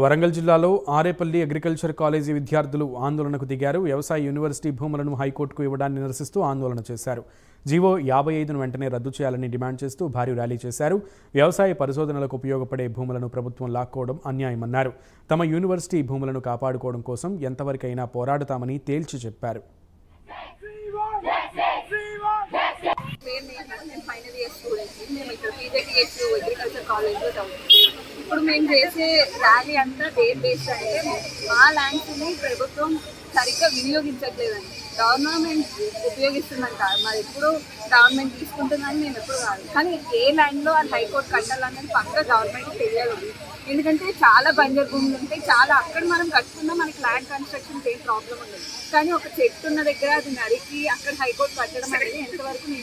వరంగల్ జిల్లాలో Arepalli agriculture college విద్యార్థులు ఆందోళనకు దిగారు. వ్యవసాయ యూనివర్సిటీ భూములను హైకోర్టుకు ఇవ్వడాన్ని నిరసిస్తూ ఆందోళన చేశారు. జీవో యాభై ఐదును వెంటనే రద్దు చేయాలని డిమాండ్ చేస్తూ భారీ ర్యాలీ చేశారు. వ్యవసాయ పరిశోధనలకు ఉపయోగపడే భూములను ప్రభుత్వం లాక్కోవడం అన్యాయమన్నారు. తమ యూనివర్సిటీ భూములను కాపాడుకోవడం కోసం ఎంతవరకైనా పోరాడతామని తేల్చి చెప్పారు. ఫైనల్ ఇయర్ స్టూడెంట్ మేము ఇక్కడ అగ్రికల్చర్ కాలేజ్లో చదువుతున్నాం ఇప్పుడు మేము చేసే ర్యాలీ అంతా దేని బేస్డ్ అంటే మా ల్యాండ్స్ని ప్రభుత్వం సరిగ్గా వినియోగించట్లేదండి. గవర్నమెంట్ ఉపయోగిస్తుందంట. మరి ఎప్పుడు గవర్నమెంట్ తీసుకుంటుందని నేను ఎప్పుడు కాదు. కానీ ఏ ల్యాండ్లో అది హైకోర్టు కట్టాలన్నది పక్క గవర్నమెంట్ తెలియదు. ఎందుకంటే చాలా బంజర్ భూములు ఉంటాయి. చాలా అక్కడ మనం కట్టుకున్నా మనకి ల్యాండ్ కన్స్ట్రక్షన్ ఏం ప్రాబ్లం ఉండదు. కానీ ఒక చెట్టు ఉన్న దగ్గర అది నరికి అక్కడ హైకోర్టు కట్టడం అనేది ఎంతవరకు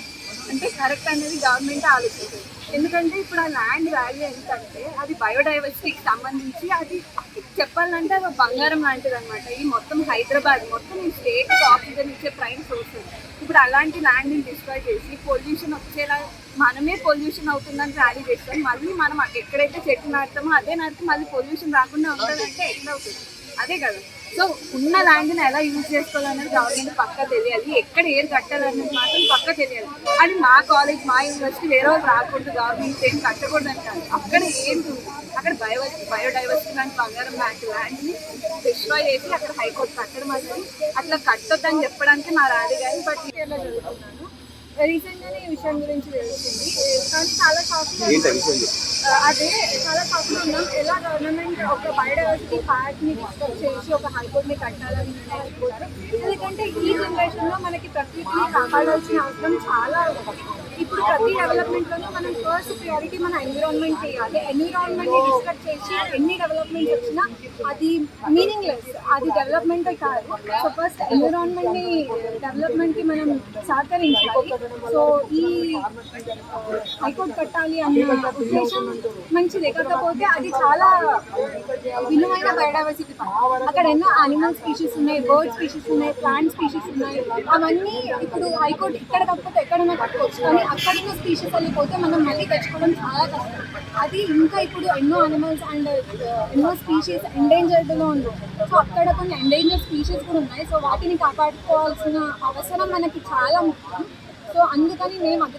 అంటే కరెక్ట్ అనేది గవర్నమెంట్ ఆలోచిస్తుంది ఎందుకంటే ఇప్పుడు ఆ ల్యాండ్ వాల్యూ ఎంత అంటే అది బయోడైవర్సిటీకి సంబంధించి అది చెప్పాలంటే అది బంగారం లాంటిది అనమాట ఈ మొత్తం హైదరాబాద్ మొత్తం ఈ స్టేట్ ఆక్సిజన్ ఇచ్చే ప్రైమ్ సోర్స్ ఇప్పుడు అలాంటి ల్యాండ్ని డిస్ట్రాయ్ చేసి పొల్యూషన్ వచ్చేలా మనమే పొల్యూషన్ అవుతుందని ర్యాలీ చేస్తాం. మళ్ళీ మనం ఎక్కడైతే చెట్టు నాటుతామో అదే నాటితే మళ్ళీ పొల్యూషన్ రాకుండా ఉంటుందంటే ఎట్లా అవుతుంది? అదే కదా. సో ఉన్న ల్యాండ్ని ఎలా యూజ్ చేసుకోవాలనేది గవర్నమెంట్ పక్కా తెలియాలి. ఎక్కడ ఏది కట్టాలనేది మాత్రం పక్కా తెలియాలి. అది మా కాలేజ్ మా యూనివర్సిటీ వేరే వాళ్ళు రాకూడదు. గవర్నమెంట్ ఏం కట్టకూడదు అని కాదు. అక్కడ ఏంటి అక్కడ బయో బయోడైవర్సిటీ లాంటి బంగారం లాంటి ల్యాండ్ని డిస్ట్రాయ్ చేసి అక్కడ హైకోర్టు కట్టడం అనేది అట్లా కట్టొద్దని చెప్పడానికి మా రాదు కానీ బట్ ఇలా జరుగుతున్నాను రీసెంట్గానే ఈ విషయం గురించి తెలిసింది కానీ చాలా షాక్ అదే చాలా షాక్లో ఉన్నాం ఎలా గవర్నమెంట్ ఒక బయోడైవర్సిటీ డిస్కస్ చేసి ఒక హైకోర్టుని కట్టాలని నిర్ణయించుకోవచ్చు ఎందుకంటే ఈ జనరేషన్లో మనకి ప్రకృతిని కాపాడాల్సిన అవసరం చాలా ఉంది. ఇప్పుడు ప్రతి డెవలప్మెంట్లోనూ మనం ఫస్ట్ ప్రియారిటీ మన ఎన్విరాన్మెంట్ చేయాలి ఎన్విరాన్మెంట్ డిస్కస్ చేసి ఎన్ని డెవలప్మెంట్ వచ్చినా అది మీనింగ్లెస్ అది డెవలప్మెంట్ కాదు. సో ఫస్ట్ ఎన్విరాన్మెంట్ని డెవలప్మెంట్కి మనం సహకరించాలి. సో ఈ హైకోర్టు కట్టాలి అన్న ఉద్దేశం మంచిదే. కాకపోతే అది చాలా విలువైన బయోడైవర్సిటీ అక్కడ ఎన్నో అనిమల్ స్పీషీస్ ఉన్నాయి బర్డ్ స్పీషీస్ ఉన్నాయి ప్లాంట్ స్పీషీస్ ఉన్నాయి. అవన్నీ ఇప్పుడు హైకోర్టు ఇక్కడ కాకపోతే ఎక్కడైనా కట్టుకోవచ్చు కానీ అక్కడ ఉన్న స్పీషీస్ వెళ్ళిపోతే మనం మళ్ళీ తెచ్చుకోవడం చాలా కష్టం. అది ఇంకా ఇప్పుడు ఎన్నో అనిమల్స్ అండ్ uh, ఎన్నో స్పీషీస్ ఎండేంజర్డ్లో ఉంది సో అక్కడ కొన్ని ఎండేంజర్ స్పీషీస్ కూడా ఉన్నాయి. సో వాటిని కాపాడుకోవాల్సిన అవసరం మనకి చాలా ముఖ్యం. సో అందుకని మేము